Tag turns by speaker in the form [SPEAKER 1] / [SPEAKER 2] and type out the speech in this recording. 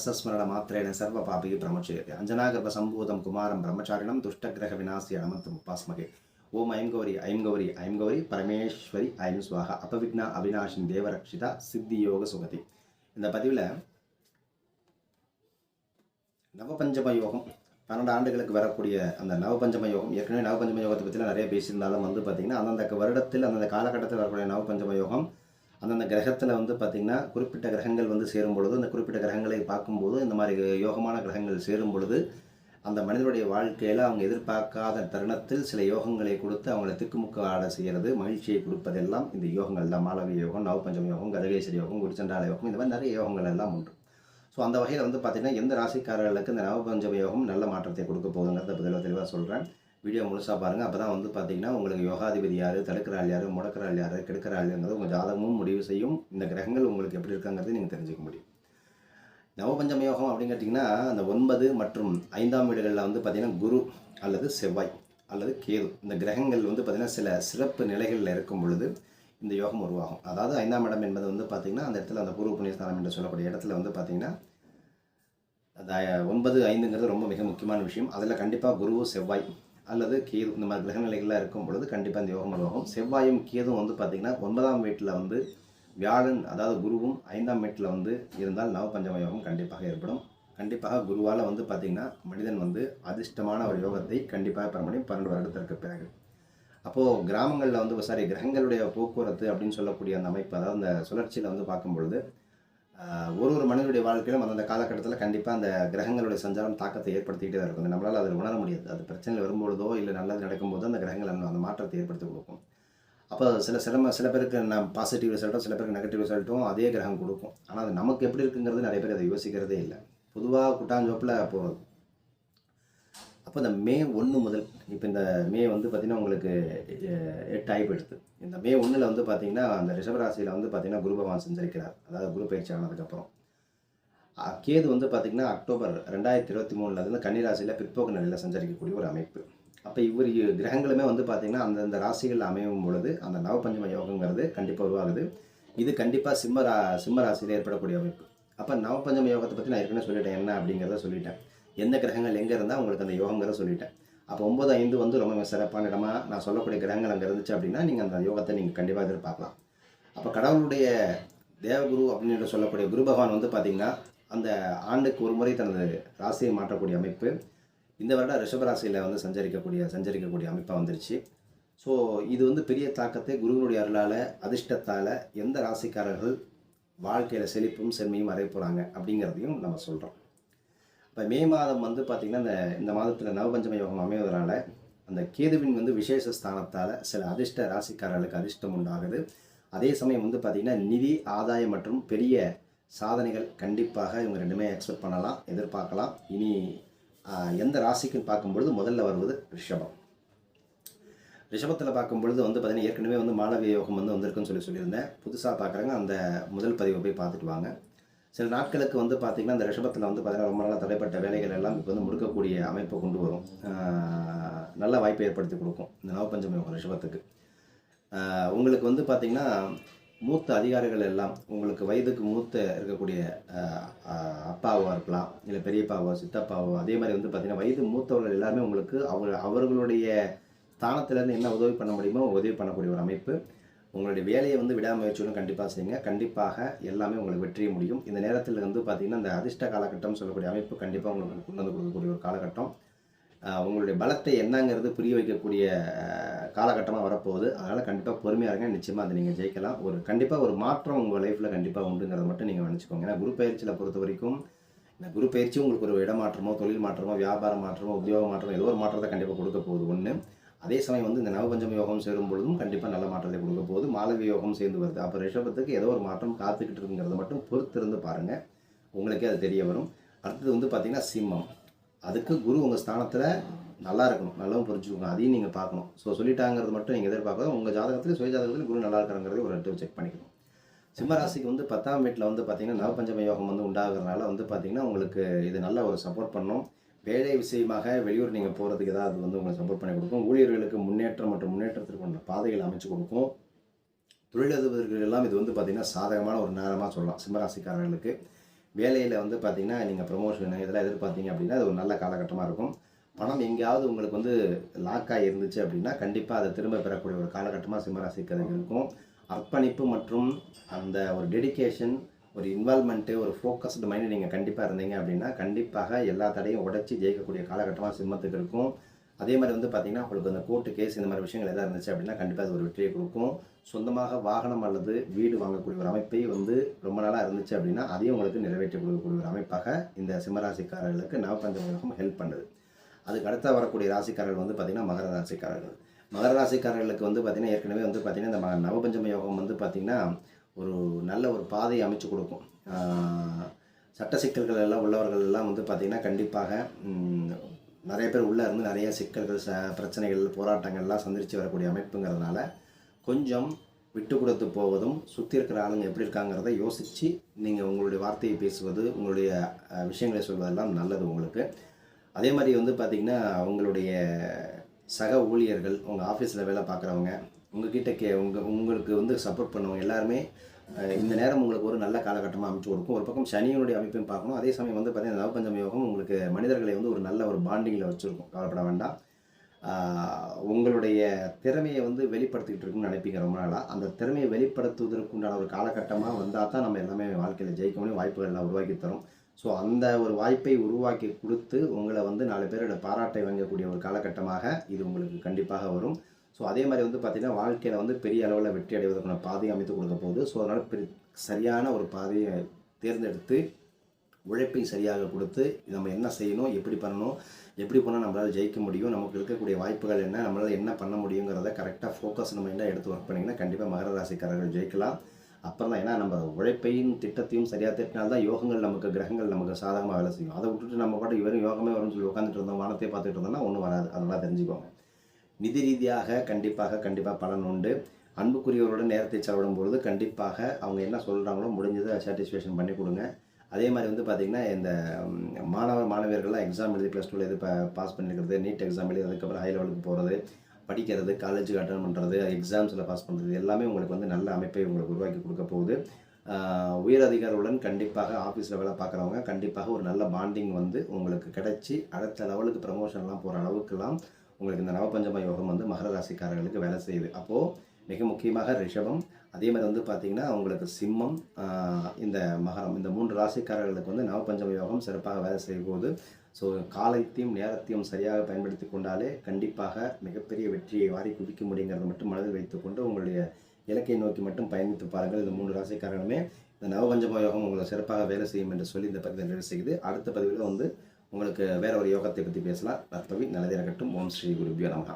[SPEAKER 1] ரசஸ்மரண மாத்திரேன சர்வ பாபிகி பிரமச்சயத்தை அஞ்சனாகர்ப சம்பூதம் குமாரம் பிரம்மச்சாரிணம் துஷ்டகிரக விநாசி அனமத்தம் உபாஸ்மகே ஓம் ஐம் கௌரி ஐம் கௌரி ஐம் கௌரி பரமேஸ்வரி ஐம் சுவாகா அபவிக்னா அவினாஷின் தேவரக்ஷிதா சித்தி யோக சுகதி. இந்த பதிவில் நவபஞ்சம யோகம் பன்னெண்டு ஆண்டுகளுக்கு வரக்கூடிய அந்த நவபஞ்சம யோகம் ஏற்கனவே நவபஞ்சம யோகத்தை பற்றிலாம் நிறைய பேசியிருந்தாலும் வந்து பார்த்திங்கன்னா அந்தந்த வருடத்தில் அந்தந்த காலகட்டத்தில் வரக்கூடிய நவபஞ்சம யோகம் அந்தந்த கிரகத்தில் வந்து பார்த்திங்கன்னா குறிப்பிட்ட கிரகங்கள் வந்து சேரும் பொழுது அந்த குறிப்பிட்ட கிரகங்களை பார்க்கும்போது இந்த மாதிரி யோகமான கிரகங்கள் சேரும் பொழுது அந்த மனிதனுடைய வாழ்க்கையில் அவங்க எதிர்பார்க்காத தருணத்தில் சில யோகங்களை கொடுத்து அவங்கள திக்குமுக்க ஆட செய்கிறது மகிழ்ச்சியை கொடுப்பதெல்லாம் இந்த யோகங்கள் தான். மாளவிய யோகம் நவபஞ்சம யோகம் கதகேஸ்வரி யோகம் குருச்சண்டால யோகம் இந்த மாதிரி நிறைய யோகங்கள் எல்லாம் உண்டு. ஸோ அந்த வகையில் வந்து பார்த்திங்கன்னா எந்த ராசிக்காரர்களுக்கு இந்த நவபஞ்சம யோகம் நல்ல மாற்றத்தை கொடுக்க போகுதுங்கிறத பதிலாக தெளிவாக சொல்கிறேன் வீடியோ முழுசாக பாருங்கள் அப்போ தான் வந்து பார்த்தீங்கன்னா உங்களுக்கு யோகாதிபதி யார் தடுக்கிறாள் யார் முடக்கிறாள் யார் கெடுக்கிறாள் யாருங்கிறது உங்கள் ஜாதகமும் முடிவு செய்யும். இந்த கிரகங்கள் உங்களுக்கு எப்படி இருக்காங்கிறது நீங்கள் தெரிஞ்சுக்க முடியும். நவபஞ்சம யோகம் அப்படின்னு கேட்டிங்கன்னா அந்த ஒன்பது மற்றும் ஐந்தாம் வீடுகளில் வந்து பார்த்திங்கன்னா குரு அல்லது செவ்வாய் அல்லது கேது. இந்த கிரகங்கள் வந்து பார்த்திங்கன்னா சில சிறப்பு நிலைகளில் இருக்கும் பொழுது இந்த யோகம் உருவாகும். அதாவது ஐந்தாம் இடம் என்பது வந்து பார்த்திங்கன்னா அந்த இடத்துல அந்த பூர்வ புண்ணியஸ்தானம் என்று சொல்லக்கூடிய இடத்துல வந்து பார்த்திங்கன்னா அந்த ஒன்பது ஐந்துங்கிறது ரொம்ப மிக முக்கியமான விஷயம். அதில் கண்டிப்பாக குரு செவ்வாய் அல்லது கேது இந்த மாதிரி கிரகநிலைகள்லாம் இருக்கும் பொழுது கண்டிப்பாக இந்த யோகம் உருவாகும் செவ்வாயும் கேதும் வந்து பார்த்திங்கன்னா ஒன்பதாம் வீட்டில் வந்து வியாழன் அதாவது குருவும் ஐந்தாம் வீட்டில் வந்து இருந்தால் நவபஞ்சம யோகம் கண்டிப்பாக ஏற்படும். கண்டிப்பாக குருவால் வந்து பார்த்திங்கன்னா மனிதன் வந்து அதிர்ஷ்டமான ஒரு யோகத்தை கண்டிப்பாக பெற முடியும். பன்னெண்டு வருடத்திற்கு பிறகு. அப்போது கிராமங்களில் வந்து சாரி கிரகங்களுடைய போக்குவரத்து அப்படின்னு சொல்லக்கூடிய அந்த அமைப்பு அதாவது அந்த சுழற்சியில் வந்து பார்க்கும் பொழுது ஒரு ஒரு மனிதனுடைய வாழ்க்கையிலும் அந்தந்த காலகட்டத்தில் கண்டிப்பாக அந்த கிரகங்களுடைய சஞ்சாரம் தாக்கத்தை ஏற்படுத்திக்கிட்டே தான் இருக்கும். நம்மளால் அதில் உணர முடியாது. அது பிரச்சனை வரும்பொழுதோ இல்லை நல்லது நடக்கும்போது அந்த கிரகங்கள் அந்த மாற்றத்தை ஏற்படுத்தி கொடுக்கும். அப்போ சில சிரம சில பேருக்கு நான் பாசிட்டிவ் ரிசல்ட்டும் சில பேருக்கு நெகட்டிவ் ரிசல்ட்டும் அதே கிரகம் கொடுக்கும். ஆனால் அது நமக்கு எப்படி இருக்குங்கிறது நிறைய பேர் அதை யோசிக்கிறதே இல்லை. பொதுவாக குட்டாஞ்சோப்பில் போகிறது அப்போ இந்த மே ஒன்று முதல் இப்போ இந்த மே வந்து பார்த்திங்கன்னா உங்களுக்கு எட்டு ஆய்வு எடுத்து. இந்த மே ஒன்றில் வந்து பார்த்திங்கன்னா அந்த ரிஷபராசியில் வந்து பார்த்திங்கன்னா குரு பகவான் செஞ்சிருக்கிறார். அதாவது குரு பயிற்சி ஆனதுக்கப்புறம். கேது வந்து பார்த்திங்கன்னா அக்டோபர் ரெண்டாயிரத்தி இருபத்தி மூணில் வந்து கன்னிராசியில் பிற்போக்கு நிலையில் சஞ்சரிக்கக்கூடிய ஒரு அமைப்பு. அப்போ இவர் கிரகங்களுமே வந்து பார்த்திங்கன்னா அந்தந்த ராசிகள் அமையும் பொழுது அந்த நவபஞ்சம யோகங்கிறது கண்டிப்பாக உருவாகுது. இது கண்டிப்பாக சிம்ம ரா சிம்ம ராசியில் ஏற்படக்கூடிய அமைப்பு. அப்போ நவபஞ்சம யோகத்தை பற்றி நான் ஏற்கனவே சொல்லிட்டேன் என்ன அப்படிங்கிறத சொல்லிட்டேன். எந்த கிரகங்கள் எங்கே இருந்தால் உங்களுக்கு அந்த யோகங்கிறத சொல்லிட்டேன். அப்போ ஒம்பது ஐந்து வந்து ரொம்ப சிறப்பான இடமா நான் சொல்லக்கூடிய கிரகங்கள் அங்கே இருந்துச்சு அப்படின்னா நீங்கள் அந்த யோகத்தை நீங்கள் கண்டிப்பாக எதிர்பார்க்கலாம். அப்போ கடவுளுடைய தேவகுரு அப்படின்னு சொல்லக்கூடிய குரு பகவான் வந்து பார்த்திங்கன்னா அந்த ஆண்டுக்கு ஒரு முறை தனது ராசியை மாற்றக்கூடிய அமைப்பு இந்த வருடம் ரிஷபராசியில் வந்து சஞ்சரிக்கக்கூடிய சஞ்சரிக்கக்கூடிய அமைப்பாக வந்துருச்சு. ஸோ இது வந்து பெரிய தாக்கத்தை குருவினுடைய அருளால் அதிர்ஷ்டத்தால் எந்த ராசிக்காரர்கள் வாழ்க்கையில் செழிப்பும் செம்மையும் அடைய போகிறாங்க அப்படிங்கிறதையும் நம்ம சொல்கிறோம் இப்போ மே மாதம் வந்து பார்த்திங்கன்னா இந்த இந்த மாதத்தில் நவபஞ்சம யோகம் அமைவதனால அந்த கேதுவின் வந்து விசேஷ ஸ்தானத்தால் சில அதிர்ஷ்ட ராசிக்காரர்களுக்கு அதிர்ஷ்டம் உண்டாகுது. அதே சமயம் வந்து பார்த்திங்கன்னா நிதி ஆதாயம் மற்றும் பெரிய சாதனைகள் கண்டிப்பாக இவங்க ரெண்டுமே எக்ஸ்பெக்ட் பண்ணலாம் எதிர்பார்க்கலாம். இனி எந்த ராசிக்குன்னு பார்க்கும்பொழுது முதல்ல வருவது ரிஷபம். ரிஷபத்தில் பார்க்கும்பொழுது வந்து பார்த்திங்கன்னா ஏற்கனவே வந்து மாணவிய யோகம் வந்து வந்திருக்குன்னு சொல்லி சொல்லியிருந்தேன். புதுசாக பார்க்குறாங்க அந்த முதல் பதிவை போய் பார்த்துட்டு வாங்க. சில நாட்களுக்கு வந்து பார்த்திங்கன்னா அந்த ரிஷபத்தில் வந்து பார்த்திங்கன்னா ரொம்ப நாளாக தடைப்பட்ட வேலைகள் எல்லாம் இப்போ வந்து முடுக்கக்கூடிய அமைப்பை கொண்டு வரும். நல்ல வாய்ப்பை ஏற்படுத்தி கொடுக்கும் இந்த நவபஞ்சமி யோகம் ரிஷபத்துக்கு. உங்களுக்கு வந்து பார்த்திங்கன்னா மூத்த அதிகாரிகள் எல்லாம் உங்களுக்கு வயதுக்கு மூத்த இருக்கக்கூடிய அப்பாவாக இருக்கலாம் இல்லை பெரியப்பாவோ சித்தப்பாவோ அதே மாதிரி வந்து பார்த்திங்கன்னா வயது மூத்தவர்கள் எல்லாருமே உங்களுக்கு அவர் அவர்களுடைய ஸ்தானத்திலேருந்து என்ன உதவி பண்ண முடியுமோ உதவி பண்ணக்கூடிய ஒரு அமைப்பு. உங்களுடைய வேலையை வந்து விடாமுயற்சியுடன் கண்டிப்பாக செய்யுங்க. கண்டிப்பாக எல்லாமே உங்களுக்கு வெற்றிய முடியும். இந்த நேரத்தில் வந்து பார்த்திங்கன்னா இந்த அதிர்ஷ்ட காலகட்டம் சொல்லக்கூடிய அமைப்பு கண்டிப்பாக உங்களுக்கு கொண்டு வந்து கொடுக்கக்கூடிய ஒரு காலகட்டம். உங்களுடைய பலத்தை என்னங்கிறது புரிய வைக்கக்கூடிய காலகட்டமாக வரப்போகுது. அதனால் கண்டிப்பாக பொறுமையாக இருங்க. நிச்சயமாக அதை நீங்கள் ஜெயிக்கலாம். ஒரு கண்டிப்பாக ஒரு மாற்றம் உங்கள் லைஃப்பில் கண்டிப்பாக உண்டுங்கிறத மட்டும் நீங்கள் நினச்சிக்கோங்க ஏன்னா குரு பயிற்சியில் பொறுத்த வரைக்கும் இந்த குரு பயிற்சி உங்களுக்கு ஒரு இடமாற்றமோ தொழில் மாற்றமோ வியாபார மாற்றமோ உத்தியோக மாற்றமோ ஏதோ ஒரு மாற்றத்தை கண்டிப்பாக கொடுக்க போகுது. ஒன்று அதே சமயம் வந்து இந்த நவபஞ்சம யோகம் சேரும் பொழுதும் கண்டிப்பாக நல்ல மாற்றத்தை கொடுக்க போகுது. மாலவி யோகம் சேர்ந்து வருது. அப்போ ரிஷபத்துக்கு ஏதோ ஒரு மாற்றம் காத்துக்கிட்டு இருக்குங்கிறத மட்டும் பொறுத்திருந்து பாருங்கள் உங்களுக்கே அது தெரிய வரும். அடுத்தது வந்து பார்த்திங்கன்னா சிம்மம். அதுக்கு குரு உங்கள் ஸ்தானத்தில் நல்லா இருக்கணும். நல்லாவும் புரிஞ்சுக்கோங்க. அதையும் நீங்கள் பார்க்கணும். ஸோ சொல்லிட்டாங்கிறது மட்டும் நீங்கள் எதிர்பார்க்கணும் உங்கள் ஜாதகத்தில் சுய ஜாதகத்தில் குரு நல்லா இருக்கிறங்கிறத ஒரு இடத்துல செக் பண்ணிக்கணும். சிம்மராசிக்கு வந்து பத்தாம் வீட்டில் வந்து பார்த்திங்கன்னா நவபஞ்சம யோகம் வந்து உண்டாகிறதுனால வந்து பார்த்திங்கன்னா உங்களுக்கு இது நல்ல ஒரு சப்போர்ட் பண்ணும். வேலை விஷயமாக வெளியூர் நீங்கள் போகிறதுக்கு ஏதாவது வந்து உங்களுக்கு சப்போர்ட் பண்ணி கொடுக்கும். ஊழியர்களுக்கு முன்னேற்றம் மற்றும் முன்னேற்றத்திற்கு பாதைகள் அமைச்சு கொடுக்கும். தொழிலதிபர்கள் எல்லாம் இது வந்து பார்த்திங்கன்னா சாதகமான ஒரு நேரமாக சொல்லலாம். சிம்மராசிக்காரர்களுக்கு வேலையில் வந்து பார்த்திங்கன்னா நீங்கள் ப்ரொமோஷன் இதெல்லாம் எதிர்பார்த்தீங்க அப்படின்னா அது ஒரு நல்ல காலகட்டமாக இருக்கும். பணம் எங்கேயாவது உங்களுக்கு வந்து லாக்காக இருந்துச்சு அப்படின்னா கண்டிப்பாக அதை திரும்ப பெறக்கூடிய ஒரு காலகட்டமாக சிம்மராசிக்காரர்கள் இருக்கும் அர்ப்பணிப்பு மற்றும் அந்த ஒரு டெடிகேஷன் ஒரு இன்வால்மெண்ட்டு ஒரு ஃபோக்கஸ்டு மைண்டு நீங்கள் கண்டிப்பாக இருந்தீங்க அப்படின்னா கண்டிப்பாக எல்லா தடையும் உடச்சி ஜெயிக்கக்கூடிய காலகட்டமாக சிம்மத்துக்கு இருக்கும். அதே மாதிரி வந்து பார்த்தீங்கன்னா உங்களுக்கு அந்த கோர்ட்டு கேஸ் இந்த மாதிரி விஷயங்கள் எதாவது இருந்துச்சு அப்படின்னா கண்டிப்பாக அது ஒரு வெற்றியை கொடுக்கும். சொந்தமாக வாகனம் அல்லது வீடு வாங்கக்கூடிய ஒரு அமைப்பை வந்து ரொம்ப நாளாக இருந்துச்சு அப்படின்னா அதையும் உங்களுக்கு நிறைவேற்றி கொடுக்கக்கூடிய ஒரு அமைப்பாக இந்த சிம்மராசிக்காரர்களுக்கு நவபஞ்சமகம் ஹெல்ப் பண்ணுது. அதுக்கு அடுத்த வரக்கூடிய ராசிக்காரர்கள் வந்து பார்த்திங்கன்னா மகர ராசிக்காரர்கள். மகர ராசிக்காரர்களுக்கு வந்து பார்த்திங்கன்னா ஏற்கனவே வந்து பார்த்திங்கன்னா இந்த ம- நவபஞ்சம யோகம் வந்து பார்த்திங்கன்னா ஒரு நல்ல ஒரு பாதையை அமைச்சு கொடுக்கும். சட்ட சிக்கல்கள் எல்லாம் உள்ளவர்கள் எல்லாம் வந்து பார்த்திங்கன்னா கண்டிப்பாக நிறைய பேர் உள்ளே இருந்து நிறைய சிக்கல்கள் ச பிரச்சனைகள் போராட்டங்கள்லாம் சந்திச்சு வரக்கூடிய அமைப்புங்கிறதுனால கொஞ்சம் விட்டு கொடுத்து போவதும் சுற்றி இருக்கிற ஆளுங்க எப்படி இருக்காங்கிறத யோசித்து நீங்கள் உங்களுடைய வார்த்தையை பேசுவது உங்களுடைய விஷயங்களை சொல்வதெல்லாம் நல்லது உங்களுக்கு. அதே மாதிரி வந்து பார்த்திங்கன்னா உங்களுடைய சக ஊழியர்கள் உங்கள் ஆஃபீஸில் வேலை பார்க்குறவங்க உங்ககிட்ட கே உங்கள் உங்களுக்கு வந்து சப்போர்ட் பண்ணுவங்க எல்லாருமே இந்த நேரம் உங்களுக்கு ஒரு நல்ல காலகட்டமாக அமைச்சு கொடுக்கும். ஒரு பக்கம் சனியினுடைய அமைப்பையும் பார்க்கணும். அதே சமயம் வந்து பார்த்தீங்கன்னா நவபஞ்சம யோகம் உங்களுக்கு மனிதர்களை வந்து ஒரு நல்ல ஒரு பாண்டிங்கில் வச்சுருக்கும். கவலைப்பட வேண்டாம். உங்களுடைய திறமையை வந்து வெளிப்படுத்திக்கிட்டு இருக்குன்னு நினைப்பீங்க ரொம்ப நாளாக அந்த திறமையை வெளிப்படுத்துவதற்கு உண்டான ஒரு காலகட்டமாக வந்தால் தான் நம்ம எல்லாமே வாழ்க்கையில் ஜெயிக்க முடியும் வாய்ப்புகள் எல்லாம் உருவாக்கி தரும். ஸோ அந்த ஒரு வாய்ப்பை உருவாக்கி கொடுத்து உங்களை வந்து நாலு பேரோட பாராட்டை வாங்கக்கூடிய ஒரு காலகட்டமாக இது உங்களுக்கு கண்டிப்பாக வரும். ஸோ அதே மாதிரி வந்து பார்த்திங்கன்னா வாழ்க்கையில் வந்து பெரிய அளவில் வெற்றி அடைவதற்கான பாதையை அமைத்து கொடுக்க போகுது. ஸோ அதனால் பெரிய சரியான ஒரு பாதையை தேர்ந்தெடுத்து உழைப்பை சரியாக கொடுத்து நம்ம என்ன செய்யணும் எப்படி பண்ணணும் எப்படி பண்ணால் நம்மளால் ஜெயிக்க முடியும் நமக்கு இருக்கக்கூடிய வாய்ப்புகள் என்ன நம்மளால் என்ன பண்ண முடியுங்கிறத கரெக்டாக ஃபோக்கஸ் நம்ம என்ன எடுத்து ஒர்க் பண்ணிங்கன்னா கண்டிப்பாக மகர ராசிக்காரர்கள் ஜெயிக்கலாம். அப்புறம் தான் ஏன்னா நம்ம உழைப்பையும் திட்டத்தையும் சரியாக திட்டினால்தான் யோகங்கள் நமக்கு கிரகங்கள் நமக்கு சாதகமாக வேலை செய்யும். அதை விட்டுட்டு நம்ம பாட்டு இவரும் யோகமே வரும்னு சொல்லி உட்காந்துட்டு இருந்தோம் வானத்தை பார்த்துட்டு இருந்தோம்னா ஒன்றும் வராது. அதெல்லாம் தெரிஞ்சுக்கோங்க. நிதி ரீதியாக கண்டிப்பாக கண்டிப்பாக பலன் உண்டு. அன்புக்குரியவரோட நேரத்தை செலவிடும் பொழுது கண்டிப்பாக அவங்க என்ன சொல்கிறாங்களோ முடிஞ்சதை சாட்டிஸ்ஃபேக்ஷன் பண்ணி கொடுங்க. அதே மாதிரி வந்து பார்த்திங்கன்னா இந்த மாணவர் மாணவ மாணவியர்கள்லாம் எக்ஸாம் எழுதி ப்ளஸ் டூவில் இது பாஸ் பண்ணியிருக்கிறது நீட் எக்ஸாம் எழுதி அதுக்கப்புறம் ஹை லெவலுக்கு போகிறது படிக்கிறது காலேஜுக்கு அட்டன் பண்ணுறது எக்ஸாம்ஸில் பாஸ் பண்ணுறது எல்லாமே உங்களுக்கு வந்து நல்ல அமைப்பை உங்களுக்கு உருவாக்கி கொடுக்க போகுது. உயர் அதிகாரிகளுடன் கண்டிப்பாக ஆஃபீஸில் வேலை பார்க்குறவங்க கண்டிப்பாக ஒரு நல்ல பாண்டிங் வந்து உங்களுக்கு கிடச்சி அடுத்த லெவலுக்கு ப்ரமோஷன்லாம் போகிற அளவுக்குலாம் உங்களுக்கு இந்த நவபஞ்சம யோகம் வந்து மகர ராசிக்காரர்களுக்கு வேலை செய்யுது. அப்போது மிக முக்கியமாக ரிஷபம். அதே மாதிரி வந்து பார்த்திங்கன்னா உங்களுக்கு சிம்மம் இந்த மகரம் இந்த மூன்று ராசிக்காரர்களுக்கு வந்து நவபஞ்சம யோகம் சிறப்பாக வேலை செய்யும் போது ஸோ காலத்தையும் நேரத்தையும் சரியாக பயன்படுத்தி கொண்டாலே கண்டிப்பாக மிகப்பெரிய வெற்றியை வாரி குவிக்க முடியுங்கிறத மட்டும் மனதில் வைத்துக்கொண்டு உங்களுடைய இலக்கை நோக்கி மட்டும் பயணித்து பாருங்கள். இந்த மூன்று ராசிக்காரர்களுமே இந்த நவபஞ்சம யோகம் உங்களை சிறப்பாக வேலை செய்யும் என்று சொல்லி இந்த பதிவு நிறைவு செய்யுது அடுத்த பதிவில் வந்து உங்களுக்கு வேற ஒரு யோகத்தை பற்றி பேசலாம். நற்பவி நல்லதே இருக்கட்டும். ஓம் ஸ்ரீ குருபியோ நமகா.